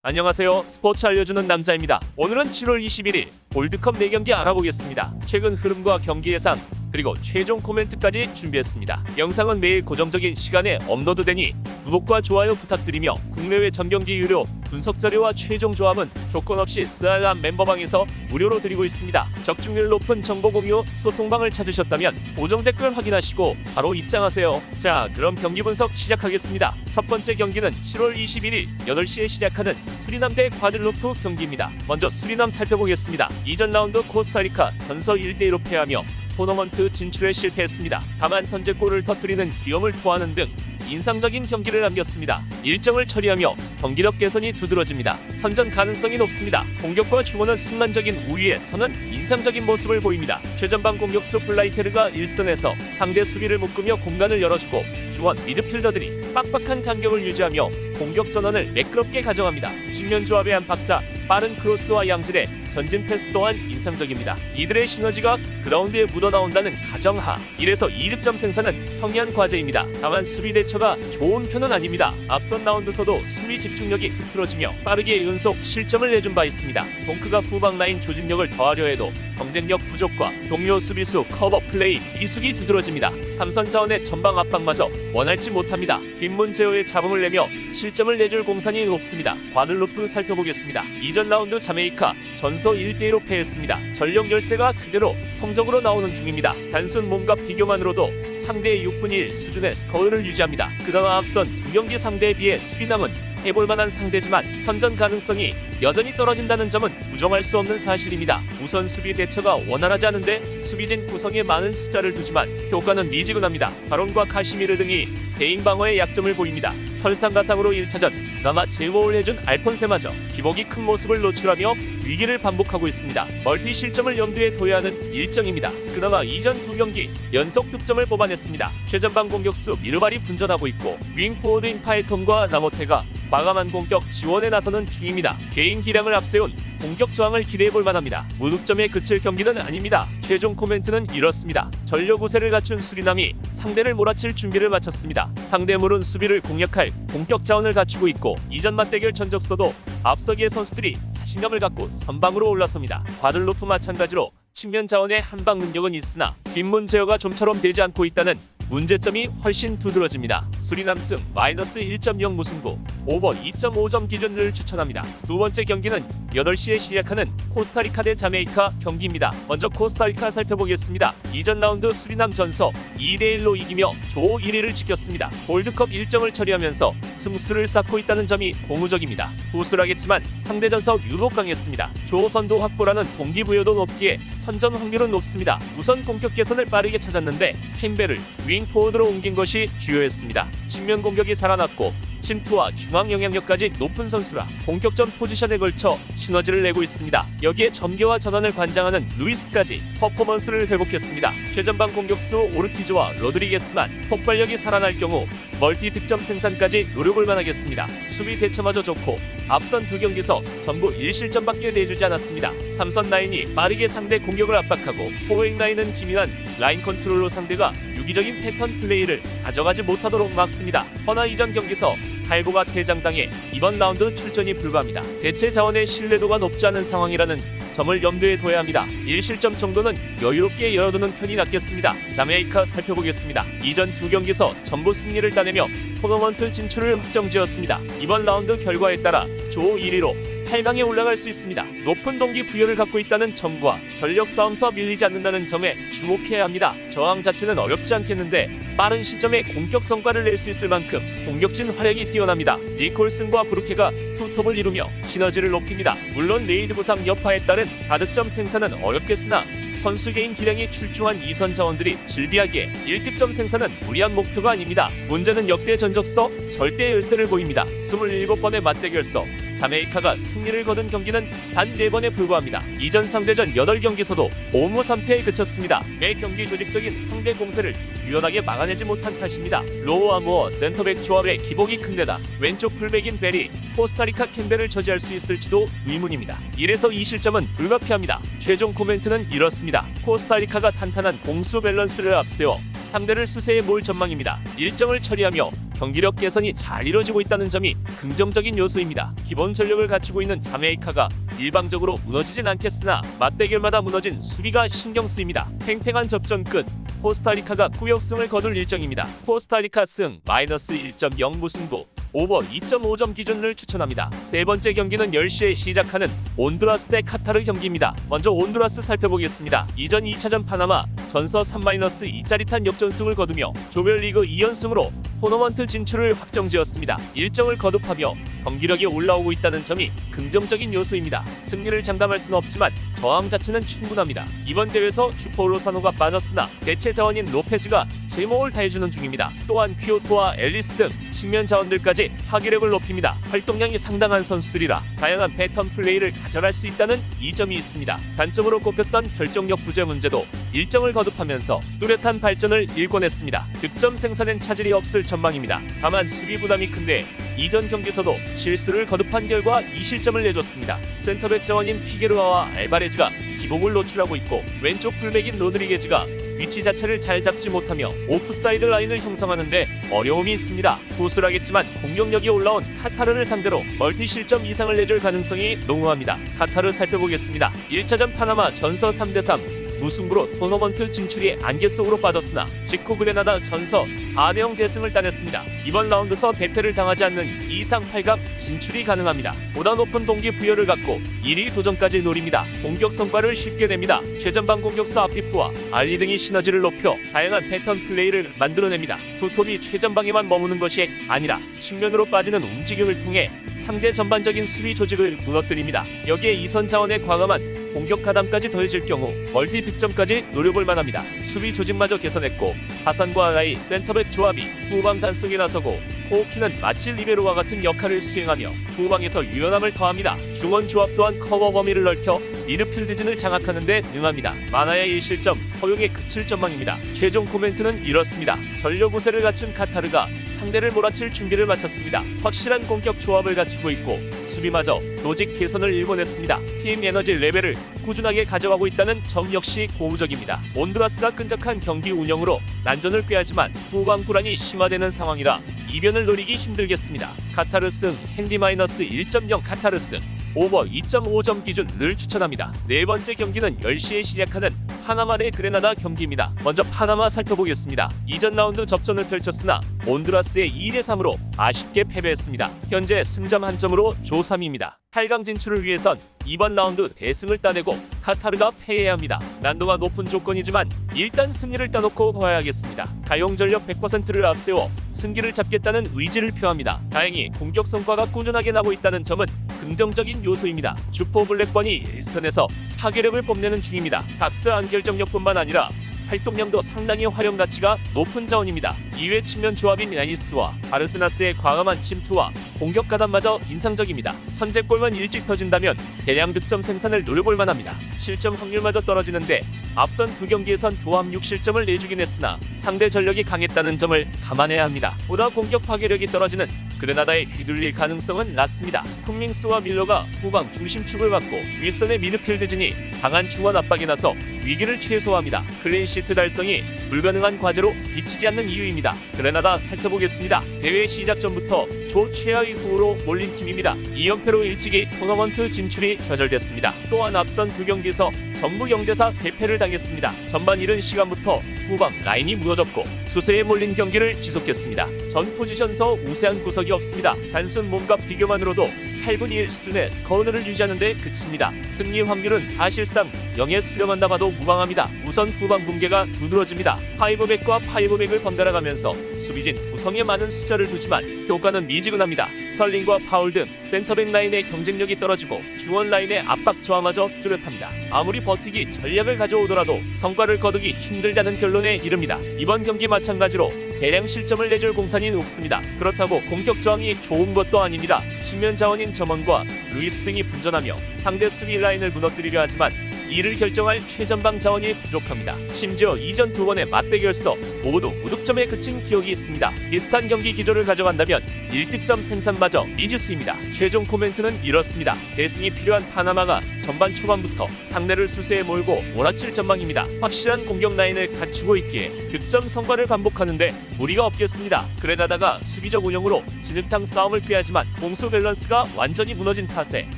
안녕하세요. 스포츠 알려주는 남자입니다. 오늘은 7월 21일 월드컵 4경기 알아보겠습니다. 최근 흐름과 경기 예상 그리고 최종 코멘트까지 준비했습니다. 영상은 매일 고정적인 시간에 업로드되니 구독과 좋아요 부탁드리며 국내외 전경기 유료 분석 자료와 최종 조합은 조건 없이 스알람 멤버방에서 무료로 드리고 있습니다. 적중률 높은 정보 공유 소통방을 찾으셨다면 고정 댓글 확인하시고 바로 입장하세요. 자, 그럼 경기 분석 시작하겠습니다. 첫 번째 경기는 7월 21일 8시에 시작하는 수리남 대 과들로프 경기입니다. 먼저 수리남 살펴보겠습니다. 이전 라운드 코스타리카 전서 1대1로 패하며 토너먼트 진출에 실패했습니다. 다만 선제골을 터뜨리는 기염을 토하는 등 인상적인 경기를 남겼습니다. 일정을 처리하며 경기력 개선이 두드러집니다. 선전 가능성이 높습니다. 공격과 중원은 순간적인 우위에 서는 인상적인 모습을 보입니다. 최전방 공격수 플라이테르가 1선에서 상대 수비를 묶으며 공간을 열어주고 중원 미드필더들이 빡빡한 간격을 유지하며 공격 전환을 매끄럽게 가져갑니다. 측면 조합의 안박자, 빠른 크로스와 양질의 전진 패스 또한 인상적입니다. 이들의 시너지가 그라운드에 묻어나온다는 가정하 1에서 2득점 생산은 평이한 과제입니다. 다만 수비 대처가 좋은 편은 아닙니다. 앞선 라운드서도 수비 집중력이 흐트러지며 빠르게 연속 실점을 내준 바 있습니다. 동크가 후방 라인 조직력을 더하려 해도 경쟁력 부족과 동료 수비수 커버 플레이 미숙이 두드러집니다. 삼선 자원의 전방 압박마저 원할지 못합니다. 김문재호의 잡음을 내며 실점을 내줄 공산이 높습니다. 과들루프 살펴보겠습니다. 이전 라운드 자메이카 전서 1대1로 패했습니다. 전력 열세가 그대로 성적으로 나오는 중입니다. 단순 몸과 비교만으로도 상대의 6분의 1 수준의 스코어를 유지합니다. 그나마 앞선 두 경기 상대에 비해 수리남은 해볼 만한 상대지만 선전 가능성이 여전히 떨어진다는 점은 부정할 수 없는 사실입니다. 우선 수비 대처가 원활하지 않은데 수비진 구성에 많은 숫자를 두지만 효과는 미지근합니다. 바론과 카시미르 등이 대인 방어에 약점을 보입니다. 설상가상으로 1차전 그나마 제모를 해준 알폰세마저 기복이 큰 모습을 노출하며 위기를 반복하고 있습니다. 멀티 실점을 염두에 둬야 하는 일정입니다. 그나마 이전 두 경기 연속 득점을 뽑아냈습니다. 최전방 공격수 미르발이 분전하고 있고 윙 포워드인 파에톤과 라모테가 과감한 공격 지원에 나서는 중입니다. 개인 기량을 앞세운 공격 저항을 기대해볼 만합니다. 무득점에 그칠 경기는 아닙니다. 최종 코멘트는 이렇습니다. 전력 우세를 갖춘 수리남이 상대를 몰아칠 준비를 마쳤습니다. 상대물은 수비를 공략할 공격 자원을 갖추고 있고 이전 맞대결 전적서도 앞서기의 선수들이 자신감을 갖고 전방으로 올라섭니다. 과들로프 마찬가지로 측면 자원의 한방 능력은 있으나 뒷문 제어가 좀처럼 되지 않고 있다는 문제점이 훨씬 두드러집니다. 수리남승 마이너스 1.0 무승부 오버 2.5점 기준을 추천합니다. 두 번째 경기는 8시에 시작하는 코스타리카 대 자메이카 경기입니다. 먼저 코스타리카 살펴보겠습니다. 이전 라운드 수리남 전서 2대1로 이기며 조 1위를 지켰습니다. 골드컵 일정을 처리하면서 승수를 쌓고 있다는 점이 고무적입니다. 후술하겠지만 상대 전서 유독 강했습니다. 조 선도 확보라는 동기부여도 높기에 선전 확률은 높습니다. 우선 공격 개선을 빠르게 찾았는데 핀베를 윙 포워드로 옮긴 것이 주요했습니다. 측면 공격이 살아났고 침투와 중앙 영향력까지 높은 선수라 공격전 포지션에 걸쳐 시너지를 내고 있습니다. 여기에 전개와 전환을 관장하는 루이스까지 퍼포먼스를 회복했습니다. 최전방 공격수 오르티즈와 로드리게스만 폭발력이 살아날 경우 멀티 득점 생산까지 노력을 만하겠습니다. 수비 대처마저 좋고 앞선 두 경기서 전부 1실점밖에 내주지 않았습니다. 삼선 라인이 빠르게 상대 공격을 압박하고 포획 라인은 기민한 라인 컨트롤로 상대가 유기적인 패턴 플레이를 가져가지 못하도록 막습니다. 허나 이전 경기서 탈고가 퇴장당해 이번 라운드 출전이 불가합니다. 대체 자원의 신뢰도가 높지 않은 상황이라는 점을 염두에 둬야 합니다. 1실점 정도는 여유롭게 열어두는 편이 낫겠습니다. 자메이카 살펴보겠습니다. 이전 두 경기서 전부 승리를 따내며 토너먼트 진출을 확정지었습니다. 이번 라운드 결과에 따라 조 1위로 8강에 올라갈 수 있습니다. 높은 동기 부여를 갖고 있다는 점과 전력 싸움서 밀리지 않는다는 점에 주목해야 합니다. 저항 자체는 어렵지 않겠는데 빠른 시점에 공격 성과를 낼 수 있을 만큼 공격진 활약이 뛰어납니다. 니콜슨과 브루케가 투톱을 이루며 시너지를 높입니다. 물론 레이드 부상 여파에 따른 다득점 생산은 어렵겠으나 선수 개인 기량이 출중한 이선 자원들이 질비하기에 1득점 생산은 무리한 목표가 아닙니다. 문제는 역대 전적서 절대 열세를 보입니다. 27번의 맞대결서 자메이카가 승리를 거둔 경기는 단 4번에 불과합니다. 이전 상대전 8경기에서도 5무 3패에 그쳤습니다. 매 경기 조직적인 상대 공세를 유연하게 막아내지 못한 탓입니다. 로우와 무어 센터백 조합의 기복이 큰 데다 왼쪽 풀백인 베리, 코스타리카 캠벨을 저지할 수 있을지도 의문입니다. 1에서 2 실점은 불가피합니다. 최종 코멘트는 이렇습니다. 코스타리카가 탄탄한 공수 밸런스를 앞세워 상대를 수세에 몰 전망입니다. 일정을 처리하며 경기력 개선이 잘 이뤄지고 있다는 점이 긍정적인 요소입니다. 기본 전력을 갖추고 있는 자메이카가 일방적으로 무너지진 않겠으나 맞대결마다 무너진 수비가 신경 쓰입니다. 팽팽한 접전 끝 코스타리카가 구역승을 거둘 일정입니다. 코스타리카 승 마이너스 1.0 무승부 오버 2.5점 기준을 추천합니다. 세 번째 경기는 10시에 시작하는 온두라스 대 카타르 경기입니다. 먼저 온두라스 살펴보겠습니다. 이전 2차전 파나마 전서 3-2 짜릿한 역전승을 거두며 조별리그 2연승으로 토너먼트 진출을 확정지었습니다. 일정을 거듭하며 경기력이 올라오고 있다는 점이 긍정적인 요소입니다. 승리를 장담할 수는 없지만 저항 자체는 충분합니다. 이번 대회에서 주포로사노가 빠졌으나 대체 자원인 로페즈가 제목을 다해주는 중입니다. 또한 퀴오토와 앨리스 등 측면 자원들까지 파괴력을 높입니다. 활동량이 상당한 선수들이라 다양한 패턴 플레이를 가져갈 수 있다는 이점이 있습니다. 단점으로 꼽혔던 결정력 부재 문제도 일정을 거듭하면서 뚜렷한 발전을 일궈냈습니다. 득점 생산엔 차질이 없을 전망입니다. 다만 수비 부담이 큰데 이전 경기에서도 실수를 거듭한 결과 2실점을 내줬습니다. 센터백 자원인 피게르아와 알바레즈가 기복을 노출하고 있고 왼쪽 풀백인 로드리게즈가 위치 자체를 잘 잡지 못하며 오프사이드 라인을 형성하는데 어려움이 있습니다. 구술하겠지만 공격력이 올라온 카타르를 상대로 멀티 실점 이상을 내줄 가능성이 농후합니다. 카타르 살펴보겠습니다. 1차전 파나마 전서 3대3 무승부로 토너먼트 진출이 안개 속으로 빠졌으나 직후 그레나다 전서 4대0 대승을 따냈습니다. 이번 라운드서 대패를 당하지 않는 이상 8강 진출이 가능합니다. 보다 높은 동기 부여를 갖고 1위 도전까지 노립니다. 공격 성과를 쉽게 냅니다. 최전방 공격수 아피프와 알리 등이 시너지를 높여 다양한 패턴 플레이를 만들어냅니다. 두 톱이 최전방에만 머무는 것이 아니라 측면으로 빠지는 움직임을 통해 상대 전반적인 수비 조직을 무너뜨립니다. 여기에 이선 자원의 과감한 공격 가담까지 더해질 경우 멀티 득점까지 노려볼 만합니다. 수비 조직마저 개선했고 하산과 아라이 센터백 조합이 후방 단속에 나서고 호키는 마치 리베로와 같은 역할을 수행하며 후방에서 유연함을 더합니다. 중원 조합 또한 커버 범위를 넓혀 미드필드진을 장악하는 데 능합니다. 만화의 1실점 허용에 그칠 전망입니다. 최종 코멘트는 이렇습니다. 전력 우세를 갖춘 카타르가 상대를 몰아칠 준비를 마쳤습니다. 확실한 공격 조합을 갖추고 있고 수비마저 조직 개선을 일궈냈습니다. 팀 에너지 레벨을 꾸준하게 가져가고 있다는 점 역시 고무적입니다. 온두라스가 끈적한 경기 운영으로 난전을 꾀하지만 후방 불안이 심화되는 상황이라 이변을 노리기 힘들겠습니다. 카타르 승 핸디 마이너스 1.0 카타르 승 오버 2.5점 기준을 추천합니다. 네 번째 경기는 10시에 시작하는 파나마 대 그레나다 경기입니다. 먼저 파나마 살펴보겠습니다. 이전 라운드 접전을 펼쳤으나 온두라스의 2대 3으로 아쉽게 패배했습니다. 현재 승점 한 점으로 조 3입니다. 8강 진출을 위해선 이번 라운드 대승을 따내고 카타르가 패해야 합니다. 난도가 높은 조건이지만 일단 승리를 따놓고 봐야겠습니다. 가용 전력 100%를 앞세워 승기를 잡겠다는 의지를 표합니다. 다행히 공격 성과가 꾸준하게 나고 있다는 점은 긍정적인 요소입니다. 주포 블랙번이 1선에서 파괴력을 뽐내는 중입니다. 박스 안결정력뿐만 아니라 활동량도 상당히 활용 가치가 높은 자원입니다. 이외 측면 조합인 야니스와 바르스나스의 과감한 침투와 공격 가담마저 인상적입니다. 선제골만 일찍 터진다면 대량 득점 생산을 노려볼 만합니다. 실점 확률마저 떨어지는데 앞선 두 경기에선 도합 6실점을 내주긴 했으나 상대 전력이 강했다는 점을 감안해야 합니다. 보다 공격 파괴력이 떨어지는 그레나다에 휘둘릴 가능성은 낮습니다. 쿵밍스와 밀러가 후방 중심축을 맡고 윗선의 미드필드진이 강한 중원 압박에 나서 위기를 최소화합니다. 클린시트 달성이 불가능한 과제로 비치지 않는 이유입니다. 그레나다 살펴보겠습니다. 대회 시작 전부터 조 최하위 후로 몰린 팀입니다. 2연패로 일찍이 토너먼트 진출이 좌절됐습니다. 또한 앞선 두 경기에서 전부 0대4 대패를 당했습니다. 전반 이른 시간부터 후방 라인이 무너졌고 수세에 몰린 경기를 지속했습니다. 전 포지션서 우세한 구석이 없습니다. 단순 몸과 비교만으로도 8분 1 수준의 스코어를 유지하는 데 그칩니다. 승리 확률은 사실상 0에 수렴한다 봐도 무방합니다. 우선 후방 붕괴가 두드러집니다. 파이브백과 파이브백을 번갈아 가면서 수비진 구성에 많은 숫자를 두지만 효과는 미지근합니다. 스털링과 파울 등 센터백 라인의 경쟁력이 떨어지고 중원 라인의 압박 저하마저 뚜렷합니다. 아무리 버티기 전략을 가져오더라도 성과를 거두기 힘들다는 결론 에 이릅니다. 이번 경기 마찬가지로 대량 실점을 내줄 공산이 높습니다. 그렇다고 공격 저항이 좋은 것도 아닙니다. 측면 자원인 점원과 루이스 등이 분전하며 상대 수비 라인을 무너뜨리려 하지만 이를 결정할 최전방 자원이 부족합니다. 심지어 이전 두 번의 맞대결서 모두 무득점에 그친 기억이 있습니다. 비슷한 경기 기조를 가져간다면 1득점 생산마저 미지수입니다. 최종 코멘트는 이렇습니다. 대승이 필요한 파나마가 전반 초반부터 상대를 수세에 몰고 몰아칠 전망입니다. 확실한 공격 라인을 갖추고 있기에 득점 성과를 반복하는데 무리가 없겠습니다. 그레나다가 수비적 운영으로 진흙탕 싸움을 피하지만 공수 밸런스가 완전히 무너진 탓에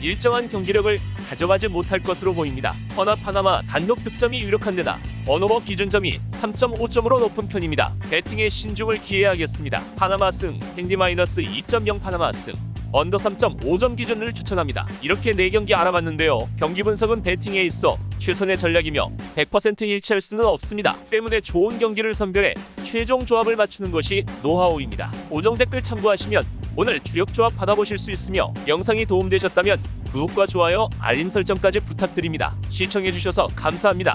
일정한 경기력을 가져가지 못할 것으로 보입니다. 허나 파나마 단독 득점이 유력한 데다 언어버 기준점이 3.5점으로 높은 편입니다. 배팅에 신중을 기해야겠습니다. 파나마 승, 핸디 마이너스 2.0 파나마 승. 언더 3.5점 기준을 추천합니다. 이렇게 4경기 알아봤는데요. 경기 분석은 배팅에 있어 최선의 전략이며 100% 일치할 수는 없습니다. 때문에 좋은 경기를 선별해 최종 조합을 맞추는 것이 노하우입니다. 고정 댓글 참고하시면 오늘 주력 조합 받아보실 수 있으며 영상이 도움되셨다면 구독과 좋아요, 알림 설정까지 부탁드립니다. 시청해주셔서 감사합니다.